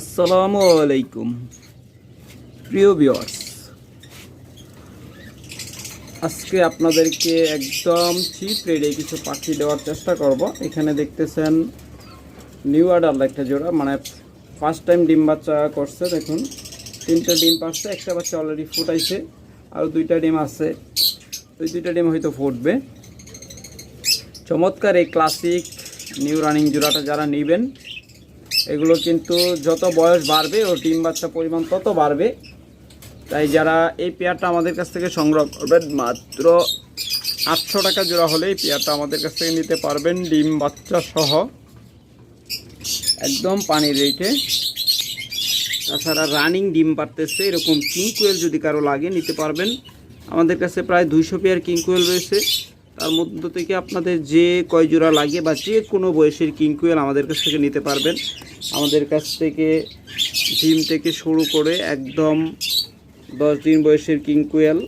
আসসালামু আলাইকুম। প্রিয় ভিউয়ার্স আজকে আপনাদেরকে একদম চিপ রেটে কিছু পাখি দেওয়ার চেষ্টা করব। এখানে দেখতেছেন নিউ আডাল একটা জোড়া মানে ফার্স্ট টাইম ডিম বাচ্চা করছে, দেখুন। তিনটা ডিম পাচ্ছে, একটা বাচ্চা অলরেডি ফুটাইছে, আর দুইটা ডিম আছে। ওই দুইটা ডিম হয়তো ফুটবে। চমৎকার এই ক্লাসিক নিউ রানিং জোড়াটা যারা নেবেন এগুলো কিন্তু যত বয়স বাড়বে, ও ডিম বাচ্চা পরিমাণ তত বাড়বে। তাই যারা এই পেয়ারটা আমাদের কাছ থেকে সংগ্রহ করবেন মাত্র আটশো টাকা জোড়া হলে এই পেয়ারটা আমাদের কাছ থেকে নিতে পারবেন ডিম বাচ্চা সহ। একদম পানির রেটে। তাছাড়া রানিং ডিম পারতেছে, এরকম কিংকুয়েল যদি কারও লাগে নিতে পারবেন। আমাদের কাছে প্রায় দুইশো পেয়ার কিংকুয়েল রয়েছে। তার মধ্য থেকে আপনাদের যে কয় জোড়া লাগে বা যে কোনো বয়সের কিংকুয়েল আমাদের কাছ থেকে নিতে পারবেন। আমাদের কাছ থেকে ডিম থেকে শুরু করে একদম দশ দিন বয়সের কিংকুয়েল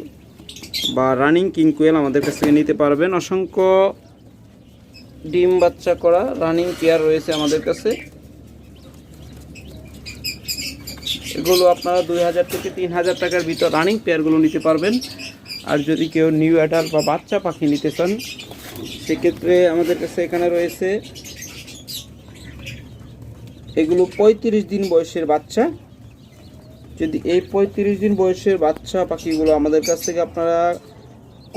বা রানিং কিংকুয়েল আমাদের কাছ থেকে নিতে পারবেন। অসংখ্য ডিম বাচ্চা করা রানিং পেয়ার রয়েছে আমাদের কাছে। এগুলো আপনারা দুই হাজার থেকে তিন হাজার টাকার ভিতর রানিং পেয়ারগুলো নিতে পারবেন। আর যদি কেউ নিউ অ্যাডাল্ট বা বাচ্চা পাখি নিতে চান, সেক্ষেত্রে আমাদের কাছে এখানে রয়েছে এগুলো পঁয়ত্রিশ দিন বয়সের বাচ্চা। যদি এই পঁয়ত্রিশ দিন বয়সের বাচ্চা পাখিগুলো আমাদের কাছ থেকে আপনারা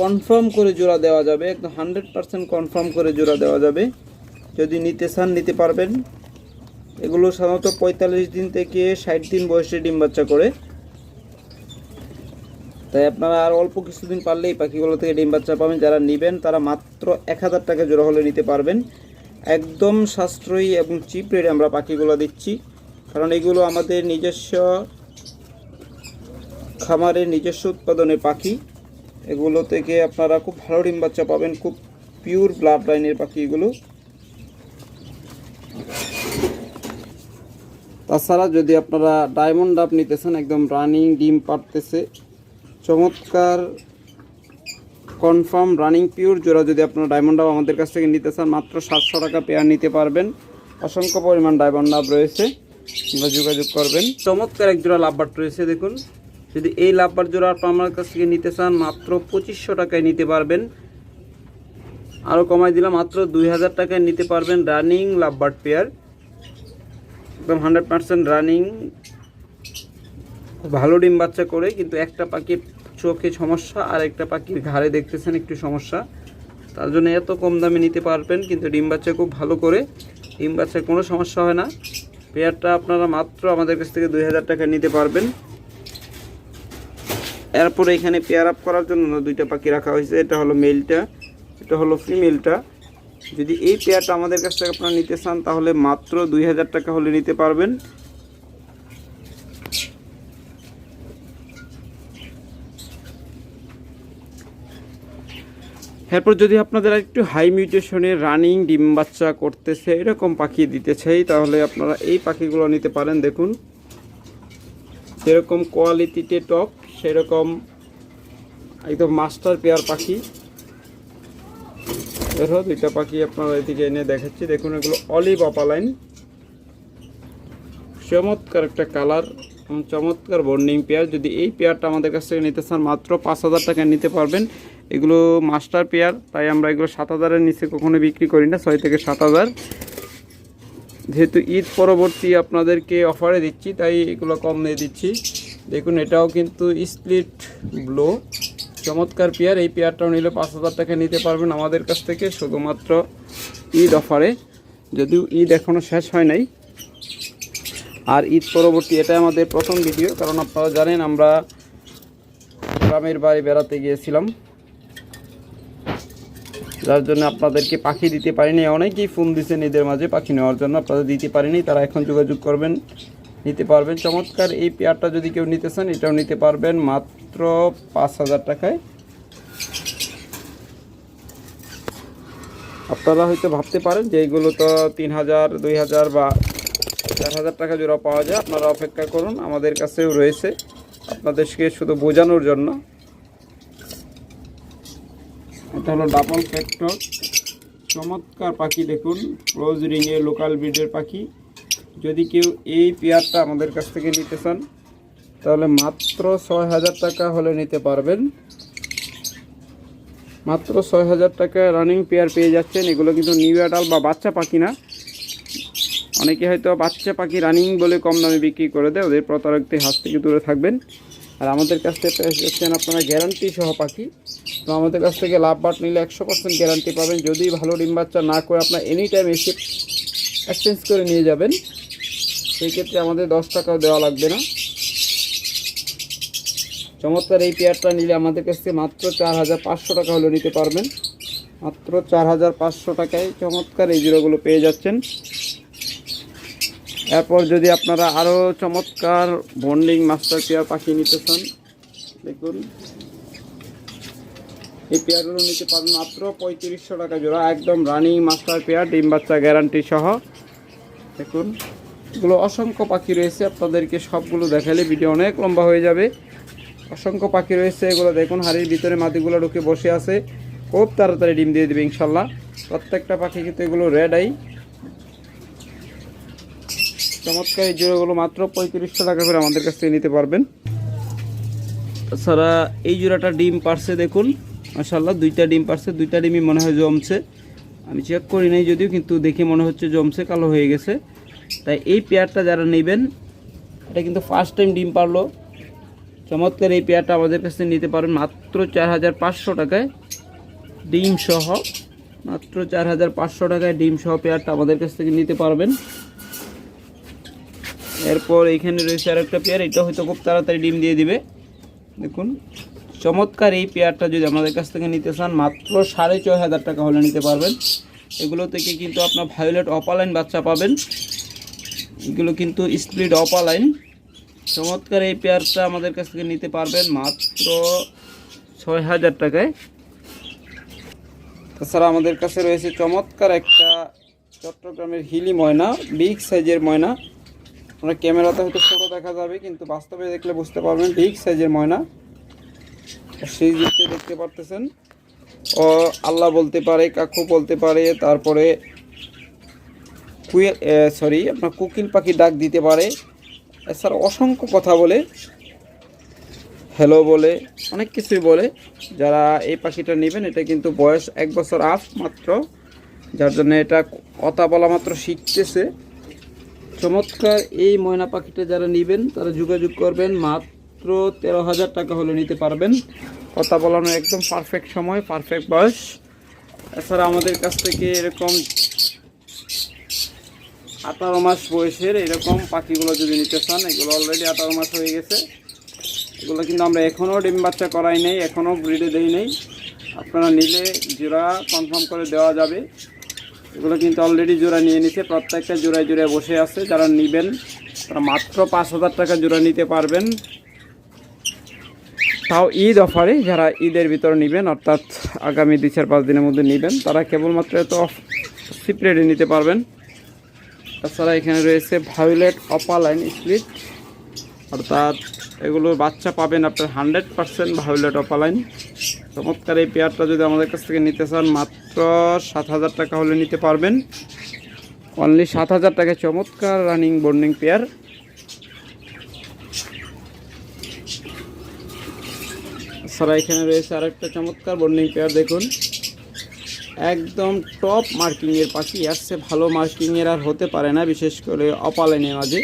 কনফার্ম করে জোড়া দেওয়া যাবে, একদম হান্ড্রেড পারসেন্ট কনফার্ম করে জোড়া দেওয়া যাবে। যদি নিতে চান, নিতে পারবেন। এগুলো সাধারণত পঁয়তাল্লিশ দিন থেকে ষাট দিন বয়সে ডিম বাচ্চা করে। তাই আপনারা আর অল্প কিছুদিন পারলেই পাখিগুলো থেকে ডিম বাচ্চা পাবেন। যারা নেবেন, তারা মাত্র এক হাজার টাকা জোড়া হলে নিতে পারবেন। একদম সাশ্রয়ী এবং চিপ রেটে আমরা পাখিগুলো দিচ্ছি। কারণ এগুলো আমাদের নিজস্ব খামারের নিজস্ব উৎপাদনের পাখি। এগুলো থেকে আপনারা খুব ভালো ডিম বাচ্চা পাবেন, খুব পিওর ব্লাড লাইনের পাখি এগুলো। তাছাড়া যদি আপনারা ডায়মন্ড ডাব নিতেছেন, একদম রানিং ডিম পারতেছে চমৎকার কনফার্ম রানিং পিওর জোড়া যদি আপনারা ডায়মন্ড ডাব আমাদের কাছ থেকে নিতে চান, মাত্র সাতশো টাকা পেয়ার নিতে পারবেন। অসংখ্য পরিমাণ ডায়মন্ড ডাব রয়েছে আপনারা যোগাযোগ করবেন। চমৎকার এক জোড়া লাভবাট রয়েছে, দেখুন। যদি এই লাভবার জোড়া আপনার আমার কাছ থেকে নিতে চান, মাত্র পঁচিশশো টাকায় নিতে পারবেন। আরও কমাই দিলাম, মাত্র দুই হাজার টাকায় নিতে পারবেন রানিং লাভবার্ড পেয়ার একদম হান্ড্রেড পার্সেন্ট রানিং ভালো ডিম বাচ্চা করে কিন্তু একটা পাখির চোখে সমস্যা, আর একটা পাখির ঘাড়ে দেখতেছেন একটু সমস্যা। তার জন্য এত কম দামে নিতে পারবেন, কিন্তু ডিম বাচ্চা খুব ভালো করে। ডিম বাচ্চার কোনো সমস্যা হয় না। পেয়ারটা আপনারা মাত্র আমাদের কাছ থেকে দুই হাজার টাকা নিতে পারবেন। এরপরে এখানে পেয়ার আপ করার জন্য দুইটা পাখি রাখা হয়েছে। এটা হলো মেলটা, এটা হলো ফিমেলটা। যদি এই পেয়ারটা আমাদের কাছ থেকে আপনারা নিতে চান, তাহলে মাত্র দুই হাজার টাকা হলে নিতে পারবেন। এরপর যদি আপনাদের একটু হাই মিউটেশনের রানিং ডিম বাচ্চা করতেছে, এরকম পাখি দিতে চাই তাহলে আপনারা এই পাখিগুলো নিতে পারেন, দেখুন। যেরকম কোয়ালিটিতে টপ সেরকম একদম মাস্টার পেয়ার পাখি। দেখো দুইটা পাখি আপনারা এদিকে এনে দেখাচ্ছি। দেখুন, এগুলো অলিভ অপালাইন চমৎকার একটা কালার চমৎকার বর্নিং পেয়ার যদি এই পেয়ারটা আমাদের কাছ থেকে নিতে চান, মাত্র পাঁচ হাজার টাকায় নিতে পারবেন। এগুলো মাস্টার পেয়ার, তাই আমরা এগুলো সাত হাজারের নিচে কখনো বিক্রি করি না, ছয় থেকে সাত হাজার। যেহেতু ঈদ পরবর্তী আপনাদেরকে অফারে দিচ্ছি, তাই এগুলো কম দিয়ে দিচ্ছি। দেখুন, এটাও কিন্তু স্প্লিট ব্লো। চমৎকার পেয়ার, এই পেয়ারটাও নিলে পাঁচ হাজার টাকা নিতে পারবেন আমাদের কাছ থেকে শুধুমাত্র ঈদ অফারে। যদিও ঈদ এখনও শেষ হয় নাই। আর ঈদ পরবর্তী এটা আমাদের প্রথম ভিডিও, কারণ আপনারা জানেন আমরা গ্রামের বাড়ি বেড়াতে গিয়েছিলাম। যার জন্য আপনাদেরকে পাখি দিতে পারিনি। অনেকেই ফোন দিচ্ছেন ঈদের মাঝে পাখি নেওয়ার জন্য আপনাদের দিতে পারিনি, তারা এখন যোগাযোগ করবেন, নিতে পারবেন। চমৎকার, এই পেয়ারটা যদি কেউ নিতে চান, এটাও নিতে পারবেন মাত্র পাঁচ হাজার টাকায়। আপনারা হয়তো ভাবতে পারেন যে এইগুলো তো তিন হাজার, দুই হাজার বা চার হাজার টাকা জোড়া পাওয়া যায়। আপনারা অপেক্ষা করুন, আমাদের কাছেও রয়েছে। আপনাদেরকে শুধু বোঝানোর জন্য। এটা হলো ডাবল ফ্যাক্টর চমৎকার পাখি দেখুন রোজ রিংয়ে লোকাল ব্রিডের পাখি। যদি কেউ এই পেয়ারটা আমাদের কাছ থেকে নিতে চান, তাহলে মাত্র ছয় হাজার টাকা হলে নিতে পারবেন। মাত্র ছয় হাজার টাকা রানিং পেয়ার পেয়ে যাচ্ছেন। এগুলো কিন্তু নিউ অ্যাডাল বা বাচ্চা পাখি না। অনেকে হয়তো বাচ্চা পাখি রানিং বলে কম দামে বিক্রি করে দেয়, ওদের প্রতারকদের হাত থেকে দূরে থাকবেন। আর আমাদের কাছ থেকে পেয়ে যাচ্ছেন আপনারা গ্যারান্টি সহ পাখি। তো আমাদের কাছ থেকে লাভ বাট নিলে একশো পার্সেন্ট গ্যারান্টি পাবেন। যদি ভালো ডিম বাচ্চা না করে আপনার এনি টাইম এসে এক্সচেঞ্জ করে নিয়ে যাবেন, সেই ক্ষেত্রে আমাদের দশ টাকাও দেওয়া লাগবে না। চমৎকার এই পেয়ারটা নিলে আমাদের কাছ থেকে মাত্র চার হাজার পাঁচশো টাকা হলে নিতে পারবেন। মাত্র চার হাজার পাঁচশো টাকায় চমৎকার এই জিরোগুলো পেয়ে যাচ্ছেন। এরপর যদি আপনারা আরও চমৎকার বন্ডিং মাস্টার পেয়ার পাখি নিতে চান, দেখুন। এই পেয়ারগুলো নিতে পারবেন মাত্র পঁয়ত্রিশশো টাকা জোড়া, একদম রানিং মাস্টার পেয়ার, ডিম বাচ্চা গ্যারান্টি সহ। দেখুন, এগুলো অসংখ্য পাখি রয়েছে, আপনাদেরকে সবগুলো দেখালে ভিডিও অনেক লম্বা হয়ে যাবে। অসংখ্য পাখি রয়েছে, এগুলো দেখুন, হাড়ির ভিতরে মাটিগুলো ঢুকে বসে আছে। খুব তাড়াতাড়ি ডিম দিয়ে দেবে ইনশাল্লাহ। প্রত্যেকটা পাখি কিন্তু এগুলো রেড আই চমৎকার এই জোড়াগুলো মাত্র পঁয়ত্রিশশো টাকা করে আমাদের কাছ থেকে নিতে পারবেন। তাছাড়া এই জোড়াটা ডিম পারছে, দেখুন। মাসাল্লাহ দুইটা ডিম পারছে, দুইটা ডিমই মনে হয় জমছে। আমি চেক করি নাই যদিও, কিন্তু দেখে মনে হচ্ছে জমছে, কালো হয়ে গেছে। তাই এই পেয়ারটা যারা নেবেন, এটা কিন্তু ফার্স্ট টাইম ডিম পারল। চমৎকার এই পেয়ারটা আমাদের কাছ নিতে পারেন, মাত্র চার হাজার পাঁচশো টাকায় ডিম সহ, মাত্র চার হাজার পাঁচশো টাকায় ডিম সহ পেয়ারটা আমাদের কাছ থেকে নিতে পারবেন। এরপর এইখানে রয়েছে আর একটা পেয়ার, এটা হয়তো খুব তাড়াতাড়ি ডিম দিয়ে দিবে। দেখুন। চমৎকার এই পেয়ারটা যদি আমাদের কাছ থেকে নিতে চান, মাত্র সাড়ে ছয় হাজার টাকা হলে নিতে পারবেন। এগুলো থেকে কিন্তু আপনার ভায়োলেট অপালাইন বাচ্চা পাবেন। এগুলো কিন্তু স্প্লিড অপালাইন চমৎকার এই পেয়ারটা আমাদের কাছ থেকে নিতে পারবেন মাত্র ছয় হাজার টাকায়। তাছাড়া আমাদের কাছে রয়েছে চমৎকার একটা চট্টগ্রামের হিলি ময়না বিগ সাইজের ময়না। আমরা ক্যামেরাতে হয়তো ছোটো দেখা যাবে, কিন্তু বাস্তবে দেখলে বুঝতে পারবেন বিগ সাইজের ময়না। সেই দিকতে দেখতে পারতেছেন। ও আল্লাহ বলতে পারে, কাকু বলতে পারে, তারপরে কুয়েল সরি আপনার কোকিল পাখি ডাক দিতে পারে। এছাড়া অসংখ্য কথা বলে হ্যালো বলে, অনেক কিছুই বলে। যারা এই পাখিটা নেবেন, এটা কিন্তু বয়স এক বছর আফ মাত্র, যার জন্য এটা কথা বলা মাত্র শিখতেছে। চমৎকার এই ময়না পাখিটা যারা নেবেন, তারা যোগাযোগ করবেন মাত্র তেরো হাজার টাকা হলে নিতে পারবেন। কথা বলানোর একদম পারফেক্ট সময় পারফেক্ট বয়স। এছাড়া আমাদের কাছ থেকে এরকম আঠারো মাস বয়সের এরকম পাখিগুলো যদি নিতে চান, এগুলো অলরেডি আঠারো মাস হয়ে গেছে। এগুলো কিন্তু আমরা এখনও ডিম বাচ্চা করাই নেই, এখনও ব্রিডে দেই নেই। আপনারা নিলে জোড়া কনফার্ম করে দেওয়া যাবে। এগুলো কিন্তু অলরেডি জোড়া নিয়ে নিছে, প্রত্যেকটা জোড়ায় জোড়ায় বসে আছে। যারা নেবেন, তারা মাত্র পাঁচ হাজার টাকা জোড়া নিতে পারবেন। তাও ঈদ অফারে যারা ঈদের ভিতরে নেবেন, অর্থাৎ আগামী দুই চার পাঁচ দিনের মধ্যে নেবেন, তারা কেবলমাত্র এত সিপ্রেটে নিতে পারবেন। তাছাড়া এখানে রয়েছে ভায়োলেট অপালাইন স্প্লিট, অর্থাৎ এগুলো বাচ্চা পাবেন আপনার হান্ড্রেড পারসেন্ট ভায়োলেট অপালাইন চমৎকার এই পেয়ারটা যদি আমাদের কাছ থেকে নিতে চান, মাত্র সাত হাজার টাকা হলে নিতে পারবেন। অনলি সাত হাজার টাকায় চমৎকার রানিং, বর্নিং পেয়ার। এছাড়া এখানে রয়েছে আরেকটা চমৎকার বর্নিং পেয়ার দেখুন। একদম টপ মার্কিংয়ের পাখি আসছে ভালো মার্কিংয়ের আর হতে পারে না, বিশেষ করে অপালাইনের মাঝে।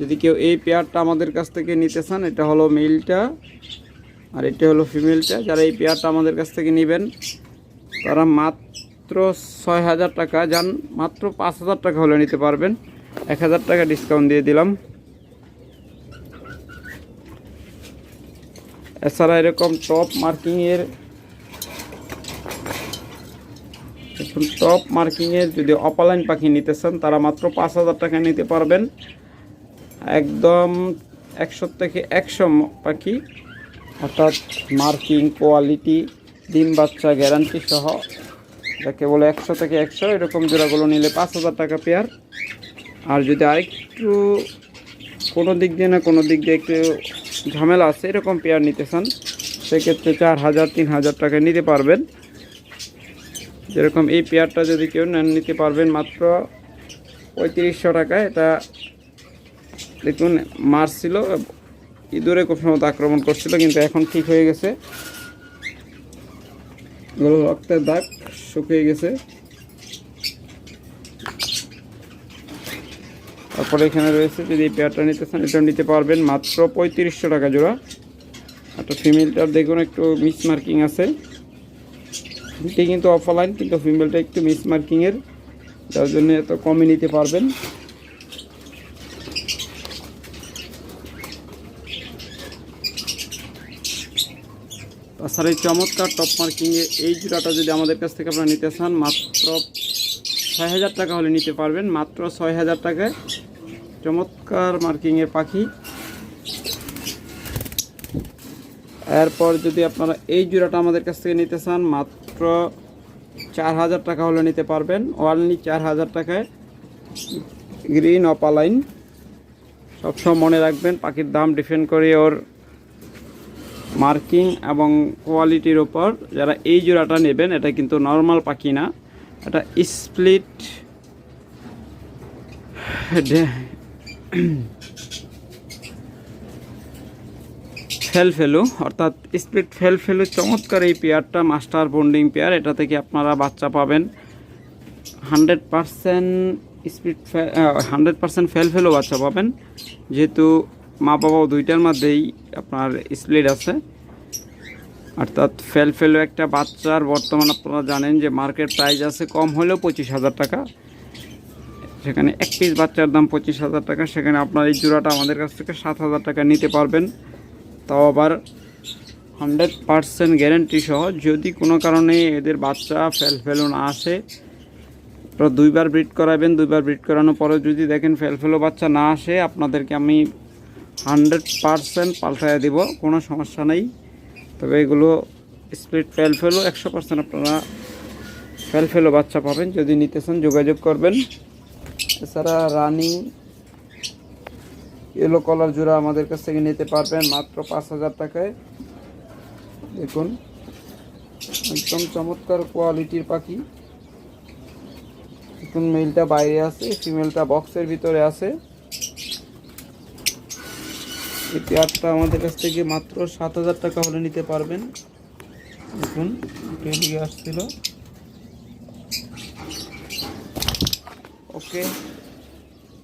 যদি কেউ এই পেয়ারটা আমাদের কাছ থেকে নিতে চান, এটা হলো মেলটা আর এটা হলো ফিমেলটা যারা এই পেয়ারটা আমাদের কাছ থেকে নেবেন, তারা মাত্র ছয় হাজার টাকা, যান, মাত্র পাঁচ হাজার টাকা হলে নিতে পারবেন। এক হাজার টাকা ডিসকাউন্ট দিয়ে দিলাম। এছাড়া এরকম টপ মার্কিংয়ের এখন টপ মার্কিংয়ের যদি অপালাইন পাখি নিতে চান, তারা মাত্র পাঁচ হাজার টাকা নিতে পারবেন। একদম একশো থেকে একশো পাখি, অর্থাৎ মার্কিং কোয়ালিটি ডিম বাচ্চা গ্যারান্টি সহ, যাকে বলে একশো থেকে একশো, এরকম জোড়াগুলো নিলে পাঁচ হাজার টাকা পেয়ার আর যদি আরেকটু কোনো দিক দিয়ে না কোনো দিক দিয়ে একটু ঝামেলা আছে, এরকম পেয়ার নিতে চান, সেক্ষেত্রে চার হাজার, তিন হাজার টাকা নিতে পারবেন। যেরকম এই পেয়ারটা যদি কেউ নেন, নিতে পারবেন মাত্র পঁয়ত্রিশশো টাকা এটা দেখুন মারছিল ইঁদুরে খুব সম্ভবত আক্রমণ করছিল, কিন্তু এখন ঠিক হয়ে গেছে। রক্তের দাগ শুকিয়ে গেছে। তারপরে এখানে রয়েছে, যদি এই পেয়ারটা নিতে চান, এটা নিতে পারবেন মাত্র পঁয়ত্রিশশো টাকা জোড়া। একটা ফিমেলটার দেখুন একটু মিস মার্কিং আছে। দুটি কিন্তু অফলাইন কিন্তু ফিমেলটা একটু মিস মার্কিংয়ের যার জন্য এত কমে নিতে পারবেন। তাছাড়া এই চমৎকার টপ মার্কিংয়ে এই জোড়াটা যদি আমাদের কাছ থেকে আপনারা নিতে চান, মাত্র ছয় হাজার টাকা হলে নিতে পারবেন, মাত্র ছয় হাজার টাকায়। চমৎকার মার্কিংয়ের পাখি। এরপর যদি আপনারা এই জোড়াটা আমাদের কাছ থেকে নিতে চান, মাত্র চার হাজার টাকা হলে নিতে পারবেন। ওয়ানলি চার হাজার টাকায় গ্রিন অপালাইন সবসময় মনে রাখবেন, পাখির দাম ডিপেন্ড করে ওর মার্কিং এবং কোয়ালিটির ওপর যারা এই জোড়াটা নেবেন, এটা কিন্তু নর্মাল পাখি না। এটা স্প্লিট ফেল ফেলু অর্থাৎ স্পিড ফেল ফেলু চমৎকার এই পেয়ারটা মাস্টার বন্ডিং পেয়ার এটা থেকে আপনারা বাচ্চা পাবেন। Hundred percent speed hundred percent fail ফেলও বাচ্চা পাবেন। যেহেতু মা বাবা দুইটার মধ্যেই আপনার স্প্লিট আছে। অর্থাৎ ফেল ফেলও একটা বাচ্চার, বর্তমান আপনারা জানেন যে মার্কেট প্রাইস আছে কম হলেও পঁচিশ হাজার টাকা। সেখানে এক পিস বাচ্চার দাম পঁচিশ হাজার টাকা। সেখানে আপনার এই জোড়াটা আমাদের কাছ থেকে সাত হাজার টাকা নিতে পারবেন। তাও আবার হান্ড্রেড পারসেন্ট গ্যারেন্টি সহ, যদি কোনো কারণে এদের বাচ্চা ফেল ফেলো না আসে তো দুইবার ব্রিড করাবেন। দুইবার ব্রিড করানোর পরে যদি দেখেন ফেল ফেলো বাচ্চা না আসে, আপনাদেরকে আমি হান্ড্রেড পারসেন্ট পাল্টায় দেব, কোনো সমস্যা নেই। তবে এগুলো স্প্লিট ফেল ফেলো একশো পার্সেন্ট আপনারা ফেল ফেলো বাচ্চা পাবেন। যদি নিতে চান যোগাযোগ করবেন। এছাড়া রানিং ইয়েলো কলার জোড়া আমাদের কাছ থেকে নিতে পারবেন মাত্র পাঁচ হাজার টাকায়। দেখুন, একদম চমৎকার কোয়ালিটির পাখি। দেখুন মেলটা বাইরে আছে ফিমেলটা বক্সের ভিতরে আছে। এই পেয়ারটা আমাদের কাছ থেকে মাত্র সাত হাজার টাকা হলে নিতে পারবেন। দেখুন আসছিল। ওকে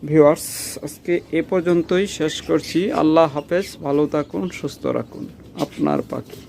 ভিউয়ার্স আজকে এ পর্যন্তই শেষ করছি। আল্লাহ হাফেজ, ভালো থাকুন, সুস্থ রাখুন। আপনার পাখি।